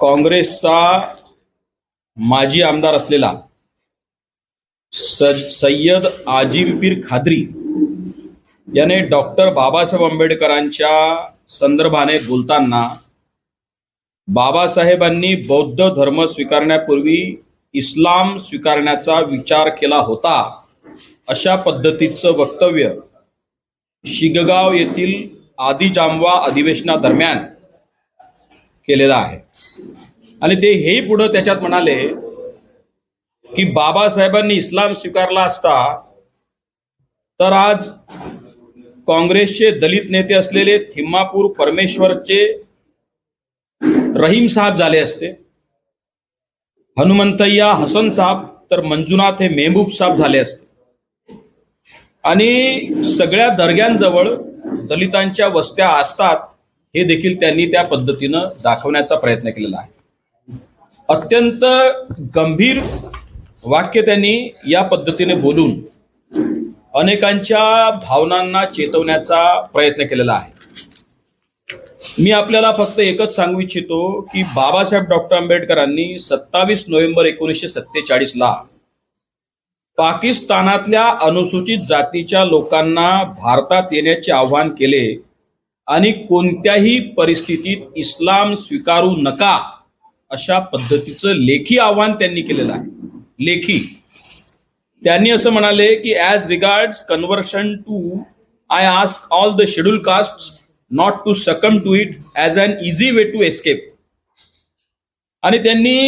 काँग्रेसचा माजी आमदार असलेला स- सय्यद आजिमपीर खाद्री याने डॉक्टर बाबासाहेब आंबेडकरांच्या संदर्भाने बोलताना बाबासाहेबांनी बौद्ध धर्म स्वीकारण्यापूर्वी इस्लाम स्वीकारण्याचा विचार केला होता अशा पद्धतीचं वक्तव्य शिगगाव येथील आदिजांबवा अधिवेशनादरम्यान केलेलं आहे. आणि ते हेही पुढं त्याच्यात म्हणाले की बाबासाहेबांनी इस्लाम स्वीकारला असता तर आज काँग्रेसचे दलित नेते असलेले थिम्मापूर परमेश्वरचे रहीम साहेब झाले असते. हनुमंतय्या हसन साहेब तर मंजुनाथ हे मेहबूब साहेब झाले असते. आणि सगळ्या दर्ग्यांजवळ दलितांच्या वस्त्या असतात हे देखील त्यांनी त्या पद्धतीनं दाखवण्याचा प्रयत्न केलेला आहे. अत्यंत गंभीर वाक्य त्यांनी या पद्धतीने बोलून अनेकांच्या भावनांना चेतवण्याचा प्रयत्न केलेला आहे. मी आपल्याला फक्त एकच सांगू इच्छितो की बाबासाहेब डॉक्टर आंबेडकरांनी सत्तावीस नोव्हेंबर एकोणीसशे सत्तेचाळीस ला पाकिस्तानातल्या अनुसूचित जातीच्या लोकांना भारतात येण्याचे आवाहन केले आणि कोणत्याही परिस्थितीत इस्लाम स्वीकारू नका अशा पद्धतीचं लेखी आव्हान त्यांनी केलेलं आहे. लेखी. त्यांनी असं म्हणाले की as regards conversion to I ask all the schedule caste not to succumb to it as an easy way to escape आणि त्यांनी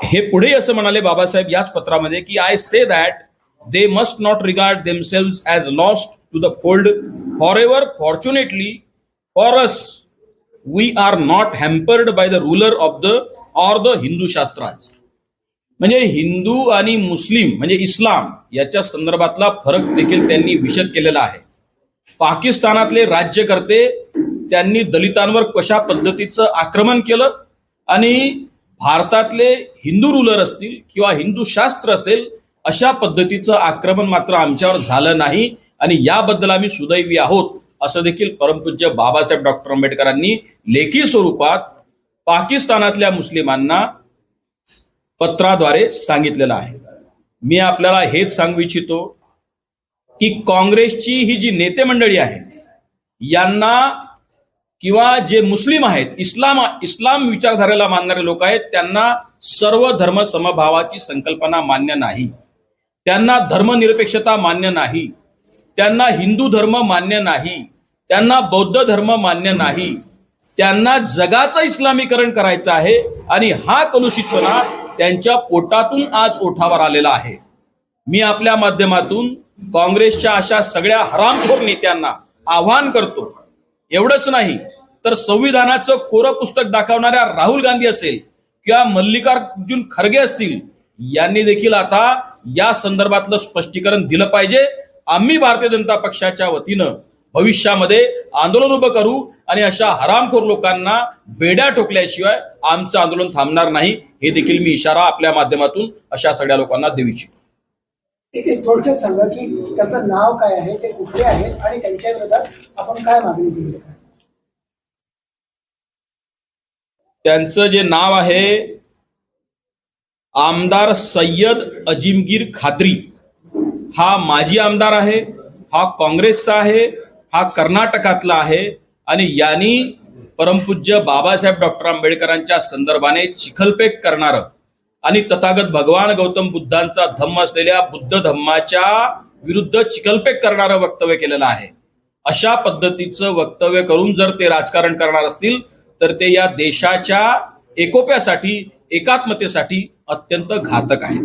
हे पुढे असं म्हणाले बाबासाहेब याच पत्रामध्ये की I say that they must not regard themselves as lost to the fold for ever fortunately for us we are not hampered by the ruler of the or the Hindu shastras म्हणजे हिंदू आणि मुस्लिम म्हणजे इस्लाम याच्या संदर्भातला फरक देखील त्यांनी विशद केलेला आहे. पाकिस्तानातले राज्यकर्ते त्यांनी दलितांवर कशा पद्धतीचं आक्रमण केलं आणि भारतातले हिंदू रुलर असतील किंवा हिंदू शास्त्र असेल अशा पद्धतीचं आक्रमण मात्र आमच्यावर झालं नाही. आणि याबद्दल आम्ही सुदैवी आहोत असं देखील परमपूज्य बाबासाहेब डॉक्टर आंबेडकरांनी लेखी स्वरूपात पाकिस्तानातल्या मुस्लिमांना पत्राद्वारे सांगितलेलं आहे. मी आपल्याला हेच सांगू इच्छितो की काँग्रेसची ही जी नेते मंडळी आहे यांना किंवा जे मुस्लिम आहेत इस्लाम इस्लाम विचारधारेला मानणारे लोक आहेत त्यांना सर्व धर्म समभावाची संकल्पना मान्य नाही. त्यांना धर्मनिरपेक्षता मान्य नाही. त्यांना हिंदू धर्म मान्य नाही त्यांना बौद्ध धर्म मान्य नाही त्यांना जगाचं इस्लामीकरण करायचं आहे आणि हा कलुषितपणा त्यांच्या पोटातून आज ओठावर आलेला आहे. मी आपल्या माध्यमातून काँग्रेसच्या अशा सगळ्या हरामखोर नेत्यांना आव्हान करतो. एवढंच नाही तर संविधानाचं कोरं पुस्तक दाखवणाऱ्या राहुल गांधी असेल किंवा मल्लिकार्जुन खरगे असतील यांनी देखील आता या संदर्भातलं स्पष्टीकरण दिलं पाहिजे. आम्ही भारतीय जनता पक्षाच्या वतीनं भविष्यामध्ये आंदोलन उभं करू आणि अशा हरामखोर लोकांना बेड्या ठोकल्याशिवाय आमचं आंदोलन थांबणार नाही हे देखील मी इशारा आपल्या माध्यमातून अशा सगळ्या लोकांना देऊ इच्छितो. थोडक्यात सांगा की त्यांचं नाव काय आहे ते कुठले आहेत आणि त्यांच्या विरोधात आपण काय मागणी केली आहे? त्यांचं जे नाव आहे आमदार सय्यद अजिमगीर खात्री हा माजी आमदार आहे हा काँग्रेसचा आहे हा कर्नाटकातला आहे आणि यांनी परमपूज्य बाबासाहेब डॉक्टर आंबेडकरांच्या संदर्भाने चिखलपेक करणारं आणि तथागत भगवान गौतम बुद्धांचा धम्म असलेल्या बुद्ध धम्माच्या विरुद्ध चिखलपेक करणारं वक्तव्य केलेलं आहे. अशा पद्धतीचं वक्तव्य करून जर ते राजकारण करणार असतील तर ते या देशाच्या एकोप्यासाठी एकात्मतेसाठी अत्यंत घातक आहे.